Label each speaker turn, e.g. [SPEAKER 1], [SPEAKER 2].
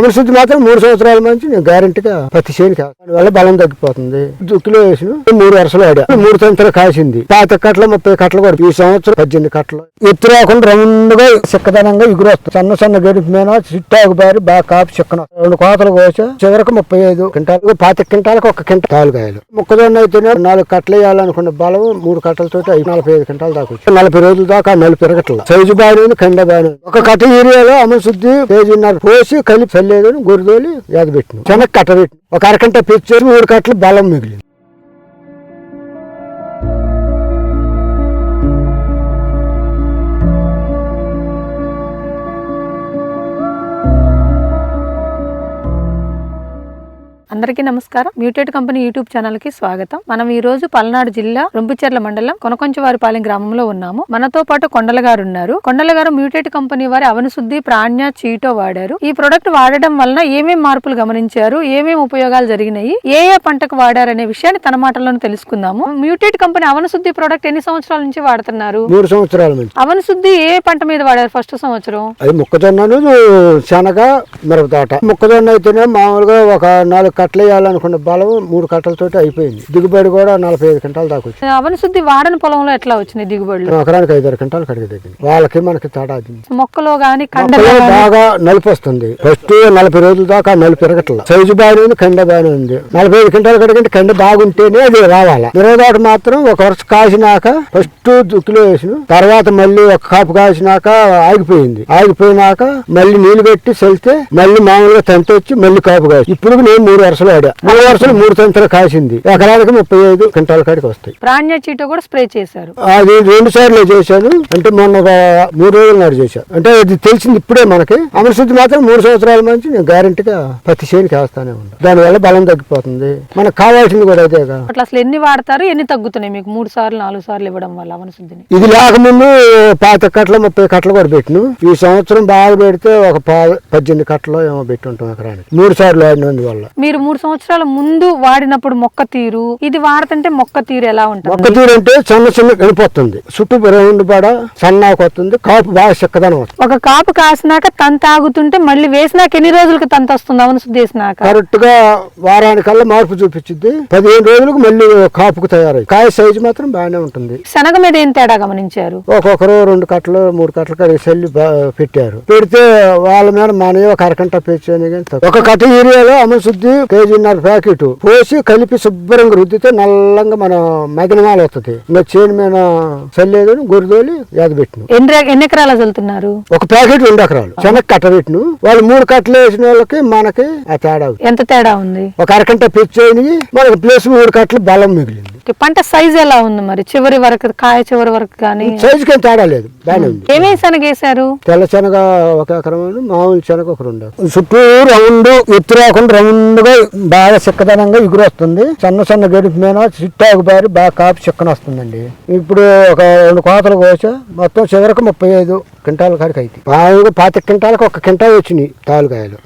[SPEAKER 1] అమల శుద్ధి మాత్రం మూడు సంవత్సరాల నుంచి నేను గ్యారెంటీగా ప్రతి కాదు వల్ల బలం తగ్గిపోతుంది. దుక్కులో వేసిన మూడు వరుసలు ఆడా. మూడు సంవత్సరాలు కాసింది. పాత కట్టలు ముప్పై కట్టలు కూడా ఈ సంవత్సరం పద్దెనిమిది కట్టలు. ఎత్తు రాకుండా రౌండ్గా చిక్కదనంగా ఎగురు వస్తుంది సన్న సన్న గడుపు మీద చిట్టాకు బారి బాగా కాపు చిక్కన. రెండు కోతలు కోసా చివరికి ముప్పై ఐదు క్వింటాలు. పాతిక క్వింటాలకు ఒక క్వింటాల్ తాలుగాయలు మొక్కజొన్న అయితేనే నాలుగు కట్టలు వేయాలనుకున్న బలం మూడు కట్టలతో ఐదు నలభై ఐదు క్వింటాలు దాకా వచ్చింది నలభై రోజుల దాకా నలుపు పెరగట్ల. సైజు బాగానే కండ బాగానే ఒక కట్ట ఏరియాలో అమలు శుద్ధి పేజీన్నర పోసి కలిపి చల్లేదు గురిదోలి పెట్టిన. చెనక్కి కట్ట పెట్టిన. ఒక అరకంట పిచ్చేసి మూడు కట్టలు బలం మిగిలింది.
[SPEAKER 2] అందరికీ నమస్కారం. మ్యూటెడ్ కంపెనీ యూట్యూబ్ ఛానల్కి స్వాగతం. మనం ఈ రోజు పల్నాడు జిల్లా రొంపిచెర్ల మండలం కొనకొంచవారిపాలెం గ్రామంలో ఉన్నాము. మనతో పాటు కొండల గారు ఉన్నారు. కొండల గారు మ్యూటెడ్ కంపెనీ వారి అవనశుద్ధి ప్రాణ్య చీటో వాడారు. ఈ ప్రొడక్ట్ వాడడం వలన ఏమేం మార్పులు గమనించారు? ఏమేం ఉపయోగాలు జరిగినాయి? ఏ ఏ పంటకు వాడారనే విషయాన్ని తన మాటల్లోనే తెలుసుకుందాము. మ్యూటెడ్ కంపెనీ అవనశుద్ధి ప్రొడక్ట్ ఎన్ని సంవత్సరాల నుంచి వాడుతున్నారు?
[SPEAKER 1] మూడు సంవత్సరాల
[SPEAKER 2] అవనశుద్ధి ఏ పంట మీద వాడారు ఫస్ట్ సంవత్సరం?
[SPEAKER 1] అది మొక్కజొన్నను శనగ మిరప తోట. మొక్కజొన్న అయితేనే మామూలుగా ఒక నాలుగు కట్టలు వేయాలనుకున్న బలం మూడు కట్టలతోటి అయిపోయింది. దిగుబడి కూడా నలభై ఐదు క్వింటాలు దాకా వచ్చింది.
[SPEAKER 2] అవనశుద్ధి వాడని పొలంలో ఎట్లా వచ్చినాయి దిగుబడులు?
[SPEAKER 1] ఎకరానికి ఐదారు క్వింటాలు కడిగి తగ్గింది వాళ్ళకి మనకి తేడా
[SPEAKER 2] మొక్కలో గాని కండలో
[SPEAKER 1] బాగా నలుపు వస్తుంది. ఫస్ట్ నలభై రోజుల దాకా నలుపు పెరగట్ల సైజు బాగానే ఉంది కండ బాగానే ఉంది. నలభై ఐదు క్వింటాలు కడిగింటే కండ బాగుంటేనే అది రావాలా? మిరవదాట మాత్రం ఒక వరుస కాసినాక ఫస్ట్ దుక్కులో వేసిన తర్వాత మళ్ళీ ఒక కాపు కాసినాక ఆగిపోయింది. ఆగిపోయినాక మళ్ళీ నీళ్ళు పెట్టి చల్లితే మళ్ళీ మామూలుగా తంత వచ్చి మళ్ళీ కాపు కాసి. ఇప్పుడు నేను మూడు వరుసలు ఆడా మూడు వరుసలు మూడు తంతలు కాసింది. ఎకరానికి ముప్పై ఐదు క్వింటాల కాడికి వస్తాయి.
[SPEAKER 2] ప్రాణ్య చీట కూడా స్ప్రే చేశారు.
[SPEAKER 1] అది రెండు సార్లు చేశాను. అంటే మొన్న ఒక మూడు రోజుల నాడు చేశాను. అంటే అది తెలిసింది ఇప్పుడే మనకి. అమరశుద్ధి మాత్రం మూడు సంవత్సరాల నుంచి నేను గ్యారెంటీగా ప్రతి చేనికి వేస్తానే ఉంటాను దానివల్ల బలం తగ్గిపోతుంది. మనకు కావాల్సింది కూడా అదేగా
[SPEAKER 2] అట్లా అసలు ఎన్ని వాడతారు ఎన్ని తగ్గుతున్నాయి మీకు? మూడు సార్లు నాలుగు సార్లు ఇవ్వడం వల్ల అవనశుద్ధిని
[SPEAKER 1] ఇది లేకముందు పాత కట్టలు ముప్పై కట్టలు కూడా పెట్టిను. ఈ సంవత్సరం బాగా పెడితే ఒక పద్దెనిమిది కట్టలు ఏమో పెట్టి ఉంటాం ఎకరానికి. మూడు సార్లు ఆడినందువల్ల
[SPEAKER 2] మీరు మూడు సంవత్సరాల ముందు వాడినప్పుడు మొక్క తీరు ఇది వాడుతుంటే మొక్క తీరు ఎలా ఉంటుంది?
[SPEAKER 1] మొక్క తీరు అంటే చిన్న చిన్న వెళ్ళిపోతుంది చుట్టూ రౌండ్ పడ సన్నాకు వస్తుంది కాపు బాగా చిక్కదనం వస్తుంది.
[SPEAKER 2] ఒక కాపు కాసినాక తంత ఆగుతుంటే మళ్ళీ వేసినాక ఎన్ని రోజులకి తంత వస్తుంది అవనశుద్ధి వేసినాక
[SPEAKER 1] కరెక్ట్గా వారానికల్లా మార్పు చూపించింది పదిహేను రోజులకు మళ్ళీ కాపుకు తయారై కాయ సైజు మాత్రం బాగానే ఉంటుంది.
[SPEAKER 2] శనగ మీద ఏం తేడా గమనించారు?
[SPEAKER 1] ఒక్కొక్కరు రెండు కట్టలు మూడు కట్టలు చల్లి బా- పెట్టారు. పెడితే వాళ్ళ మీద మన ఒక అరకంట తక్కువ. ఒక కట్ట ఏరియాలో అమలు శుద్ధి కేజీన్నర ప్యాకెట్ పోసి కలిపి శుభ్రంగా రుద్దితే నల్లంగా మన మగనమాల వస్తుంది ఇంకా చేను మీద చల్లేదు గొర్రెదోలి యాద పెట్టిన.
[SPEAKER 2] ఎన్ని ఎకరాలు చల్లుతున్నారు?
[SPEAKER 1] ఒక ప్యాకెట్ రెండు ఎకరాలు. శనగ కట్ట పెట్టిన. వాళ్ళు మూడు కట్టలు వేసిన వాళ్ళకి మనకి ఆ తేడా.
[SPEAKER 2] ఎంత తేడా ఉంది?
[SPEAKER 1] ఒక అరకంట పెంచేయని మనకి ప్లస్ మూడు కట్టలు బలం మిగిలింది.
[SPEAKER 2] పంట సైజ్ ఎలా ఉంది మరి? చివరి వరకు కాయ చివరి వరకు కానీ
[SPEAKER 1] సైజుకి ఏం తేడా లేదు. బాగానే ఉంది.
[SPEAKER 2] ఏమేమి శనగ వేశారు
[SPEAKER 1] తెల్ల శనగ ఒక ఎకరం మామూలు శనగ ఒక రెండు. చుట్టూ రౌండ్ ఎత్తు రాకుండా రౌండ్గా బాగా చిక్కదనంగా ఎగురు వస్తుంది. సన్న సన్న గడిపి మీద చిట్టాకు బారి బాగా కాపు చిక్కన వస్తుందండి. ఇప్పుడు ఒక రెండు కోతలు కోసా మొత్తం చివరికి ముప్పై ఐదు క్వింటాల కాడికి అయితే మామూలుగా పాతి క్వింటాలకు ఒక క్వింటాల్ వచ్చినాయి తాలుకాయలు.